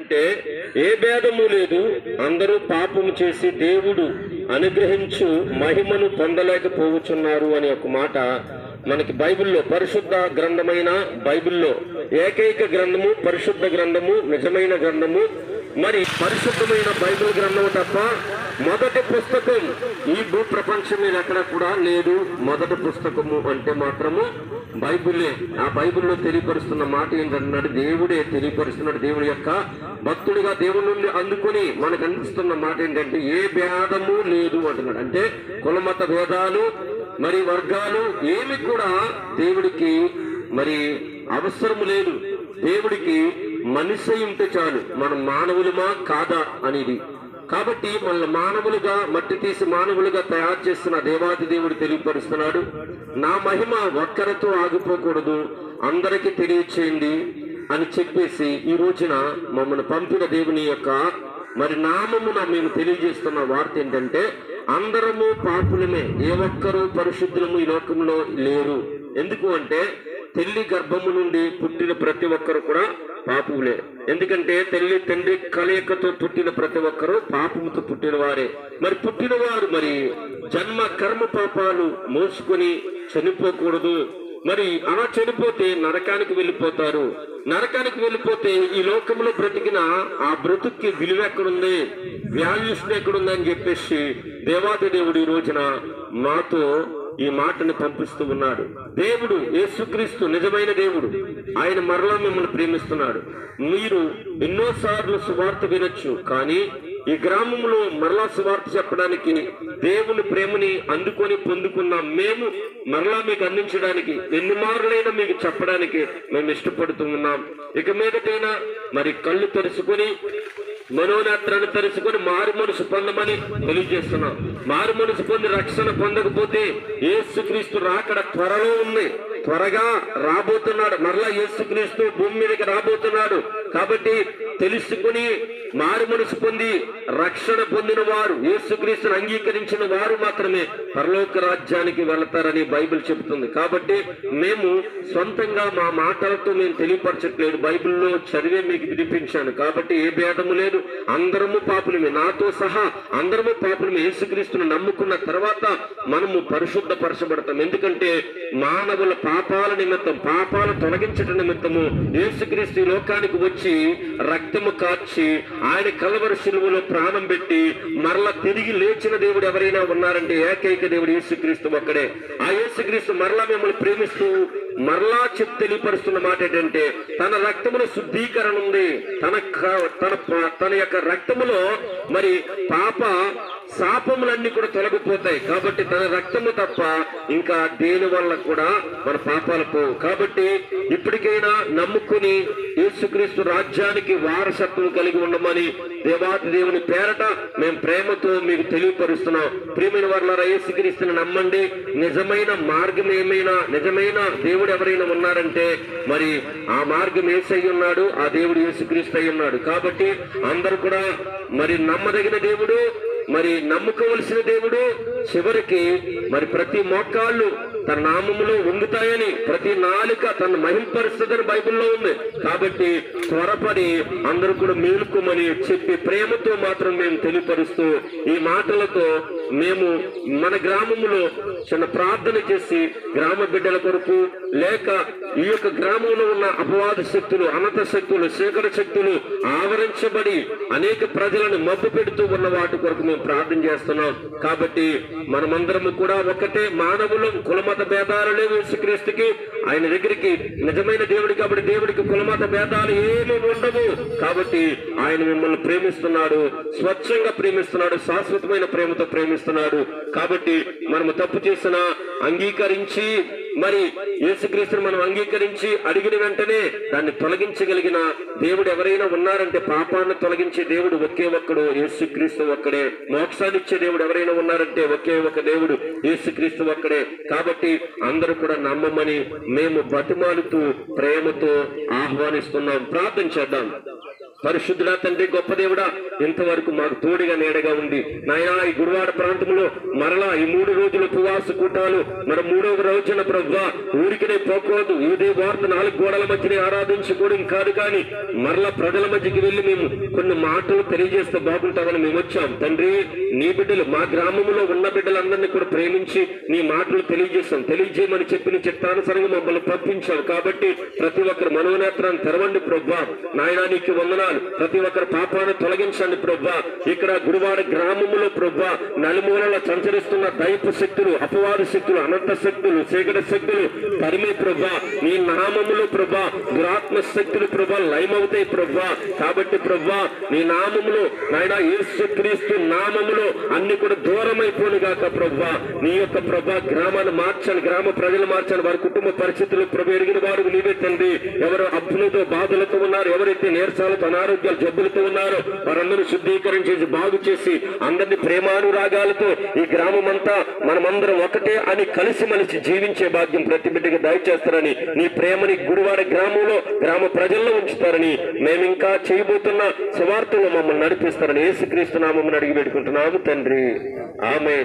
అంటే ఏ భేదము లేదు. అందరూ పాపము చేసి దేవుడు అనుగ్రహించు మహిమను పొందలేకపోవచ్చున్నారు అనే ఒక మాట మనకి బైబిల్లో పరిశుద్ధ గ్రంథమైన బైబిల్లో ఏకైక గ్రంథము పరిశుద్ధ గ్రంథము నిజమైన గ్రంథము మరి పరిశుద్ధమైన బైబిల్ గ్రంథము తప్ప మొదటి పుస్తకం ఈ భూ ప్రపంచం మీద ఎక్కడ కూడా లేదు. మొదటి పుస్తకము అంటే మాత్రము బైబిలే. ఆ బైబిల్లో తెలియపరుస్తున్న మాట ఏంటన్నాడు దేవుడే తెలియపరుస్తున్నాడు దేవుడి యొక్క భక్తుడిగా దేవుడి నుండి అందుకుని మనకు అందిస్తున్న మాట ఏంటంటే ఏ భేదము లేదు అంటున్నాడు. అంటే కులమత భేదాలు మరి వర్గాలు ఏమి కూడా దేవుడికి మరి అవసరం లేదు. దేవుడికి మనిషి ఉంటే చాలు. మనం మానవులమా? కాదా? అనేది కాబట్టి మన మానవులుగా మట్టి తీసి మానవులుగా తయారు చేస్తున్న దేవాది దేవుడు తెలియపరుస్తున్నాడు. నా మహిమ ఒక్కరితో ఆగిపోకూడదు అందరికీ తెలియచేయండి అని చెప్పేసి ఈ రోజున మమ్మల్ని పంపిన దేవుని యొక్క మరి నామమున మేము తెలియజేస్తున్న వార్త ఏంటంటే అందరము పాపులమే ఏ ఒక్కరూ పరిశుద్ధులము ఈ లోకంలో లేరు. ఎందుకు అంటే తల్లి గర్భము నుండి పుట్టిన ప్రతి ఒక్కరు కూడా పాపులే ఎందుకంటే తల్లి తండ్రి కలయికతో పుట్టిన ప్రతి ఒక్కరు పాపముతో పుట్టిన వారే మరి పుట్టినవారు మరి జన్మ కర్మ పాపాలు మోసుకొని చనిపోకూడదు. మరి అలా చనిపోతే నరకానికి వెళ్ళిపోతారు. నరకానికి వెళ్ళిపోతే ఈ లోకంలో బ్రతికిన ఆ బ్రతుక్కి విలువ ఎక్కడుంది? వాల్యూస్ ఎక్కడుందని చెప్పేసి దేవాది దేవుడు ఈ రోజున మాతో ఈ మాటను పంపిస్తూ ఉన్నాడు. దేవుడు యేసుక్రీస్తు నిజమైన దేవుడు. ఆయన మరలా మిమ్మల్ని ప్రేమిస్తున్నాడు. మీరు ఎన్నోసార్లు సువార్త వినొచ్చు కానీ ఈ గ్రామంలో మరలా సువార్త చెప్పడానికి దేవుని ప్రేమని అందుకొని పొందుకున్న మేము మరలా మీకు అందించడానికి ఎన్ని మార్లైనా మీకు చెప్పడానికి మేము ఇష్టపడుతూ ఉన్నాం. ఇక మీదటైనా మరి కళ్ళు తెరుచుకొని మనోనేత్రాన్ని తెరుచుకొని మారు మనసు పొందమని తెలియజేస్తున్నాం. మారు మనసు పొంది రక్షణ పొందకపోతే ఏసుక్రీస్తు రాకడ త్వరలో ఉంది. త్వరగా రాబోతున్నాడు. మరలా ఏసుక్రీస్తు భూమి మీదకి రాబోతున్నాడు. కాబట్టి తెలుసుకుని మారు మనసు పొంది రక్షణ పొందిన వారు యేసుక్రీస్తును అంగీకరించిన వారు మాత్రమే పరలోక రాజ్యానికి వెళతారని బైబిల్ చెబుతుంది. కాబట్టి మేము సొంతంగా మా మాటలతో మేము తెలియపరచట్లేదు. బైబిల్లో చదివే మీకు వినిపించాను. కాబట్టి ఏ భేదము లేదు. అందరము పాపులమే. నాతో సహా అందరము పాపులమే. యేసుక్రీస్తుని నమ్ముకున్న తర్వాత మనము పరిశుద్ధపరచబడతాం. ఎందుకంటే మానవుల పాపాల నిమిత్తం పాపాలు తొలగించట నిమిత్తము యేసుక్రీస్తు లోకానికి వచ్చి రక్తము కార్చి ఆయన కలవరి శిలువలో ప్రాణం పెట్టి మరల తిరిగి లేచిన దేవుడు ఎవరైనా ఉన్నారంటే ఏకైక దేవుడు యేసుక్రీస్తు ఒక్కడే. ఆ యేసుక్రీస్తు మరలా మిమ్మల్ని ప్రేమిస్తూ మరలా చెప్పి తెలియపరుస్తున్న మాట ఏంటంటే తన రక్తములో శుద్ధీకరణ ఉంది. తన తన తన యొక్క రక్తములో మరి పాప శాపములన్నీ కూడా తొలగిపోతాయి. కాబట్టి తన రక్తము తప్ప ఇంకా దేని వల్ల కూడా మన పాపాలు పోవు. కాబట్టి ఇప్పటికైనా నమ్ముకుని యేసుక్రీస్తు రాజ్యానికి వారసత్వం కలిగి ఉండమని దేవాతి దేవుని పేరట మేము ప్రేమతో మీకు తెలియపరుస్తున్నాం. ప్రియమైన వాళ్ళ యేసుక్రీస్తుని నమ్మండి. నిజమైన మార్గం ఏమైనా నిజమైన దేవుడు ఎవరైనా ఉన్నారంటే మరి ఆ మార్గం ఏసై ఉన్నాడు ఆ దేవుడు యేసుక్రీస్తు అయి ఉన్నాడు. కాబట్టి అందరూ కూడా మరి నమ్మదగిన దేవుడు మరి నమ్ముకోవలసిన దేవుడు చివరికి మరి ప్రతి మోకాళ్ళు తన నామములో వంగుతాయని ప్రతి నాలుక తన మహింపరుస్తుందని బైబిల్లో ఉంది. కాబట్టి త్వరపడి అందరూ కూడా మేలుకోమని చెప్పి ప్రేమతో మాత్రం మేము తెలియపరుస్తూ ఈ మాటలతో మేము మన గ్రామములో చిన్న ప్రార్థన చేసి గ్రామ బిడ్డల కొరకు లేక ఈ యొక్క గ్రామంలో ఉన్న అపవాద శక్తులు అనంత శక్తులు శేఖర శక్తులు ఆవరించబడి అనేక ప్రజలను మబ్బు పెడుతూ ఉన్న వాటి కొరకు మేము ప్రార్థన చేస్తున్నాం. కాబట్టి మనమందరము కూడా ఒకటే మానవులు కులమత భేదాలు లేవు యేసుక్రీస్తుకి. ఆయన దగ్గరికి నిజమైన దేవుడి కాబట్టి దేవుడికి కులమత భేదాలు ఏమీ ఉండవు. కాబట్టి ఆయన మిమ్మల్ని ప్రేమిస్తున్నాడు స్వచ్ఛంగా ప్రేమిస్తున్నాడు శాశ్వతమైన ప్రేమతో ప్రేమిస్తున్నాడు. కాబట్టి మనము తప్పు చేసిన అంగీకరించి మరి యేసుక్రీస్తుని మనం అంగీకరించి అడిగిన వెంటనే దాన్ని తొలగించగలిగిన దేవుడు ఎవరైనా ఉన్నారంటే పాపాన్ని తొలగించే దేవుడు ఒకే ఒక్కడు యేసుక్రీస్తు ఒక్కడే. మోక్షాన్ని ఇచ్చే దేవుడు ఎవరైనా ఉన్నారంటే ఒకే ఒక దేవుడు యేసుక్రీస్తు ఒక్కడే. కాబట్టి అందరూ కూడా నమ్మమని మేము బతిమాలుతూ ప్రేమతో ఆహ్వానిస్తున్నాం. ప్రార్థన చేద్దాం. పరిశుద్ధుడా తండ్రి గొప్ప దేవుడా ఇంతవరకు మాకు తోడుగా నీడగా ఉంది నాయనా ఈ గురువాడ ప్రాంతంలో మరలా ఈ మూడు రోజులు ఉపవాస కూటాలు మన మూడవ రోజున ప్రభు ఊరికినే పోకూడదు. ఇదే వార్త నాలుగు గోడల మధ్యనే ఆరాధించకూడదు కాదు కానీ మరలా ప్రజల మధ్యకి వెళ్ళి మేము కొన్ని మాటలు తెలియజేస్తే బాగుంటామని మేము వచ్చాం. తండ్రి నీ బిడ్డలు మా గ్రామంలో ఉన్న బిడ్డలందరినీ కూడా ప్రేమించి నీ మాటలు తెలియజేస్తాం తెలియజేయమని చెప్పిన చిత్తానుసరంగా మమ్మల్ని పంపించావు. కాబట్టి ప్రతి ఒక్కరు మనోనేత్రాన్ని తెరవండి ప్రభు నాయనానికి నీకు వందనాలు. ప్రతి ఒక్కరి పాపాన్ని తొలగించండి ప్రభా. ఇక్కడ గురువాడ గ్రామములో ప్రభా నలుమూలలో సంచరిస్తున్న దైపు శక్తులు అపవాద శక్తులు అనంత శక్తులు చీకటి శక్తులు పరిమి ప్రభా. నీ నామములు ప్రభా దురాత్మ శక్తులు ప్రభా లయమవుతాయి ప్రభా. కాబట్టి ప్రభా నీ నామములు నాయన యేసుక్రీస్తు నామములు అన్ని కూడా దూరమైపోను గాక ప్రభా. నీ యొక్క ప్రభా గ్రామాన్ని మార్చండి గ్రామ ప్రజలు మార్చండి వారి కుటుంబ పరిస్థితులు ప్రభు ఎరిగిన వారు నీవే తండ్రి. ఎవరు అప్పులతో బాధలతో ఉన్నారు ఎవరైతే నీరసాలతో అనారోగ్యాలు జబ్బులతో ఉన్నారో. వారందరూ శుద్ధీకరించేసి బాగు చేసి అందరినీ ప్రేమానురాగాలతో ఈ గ్రామం అంతా మనమందరం ఒకటే అని కలిసిమలిసి జీవించే భాగ్యం ప్రతి బిడ్డకి దయచేస్తారని నీ ప్రేమని గురువాడ గ్రామంలో గ్రామ ప్రజల్లో ఉంచుతారని మేము ఇంకా చేయబోతున్న సువార్తలో మమ్మల్ని నడిపిస్తారని ఏసుక్రీస్తు నామం అడిగి పెట్టుకుంటున్నాము తండ్రి. ఆమె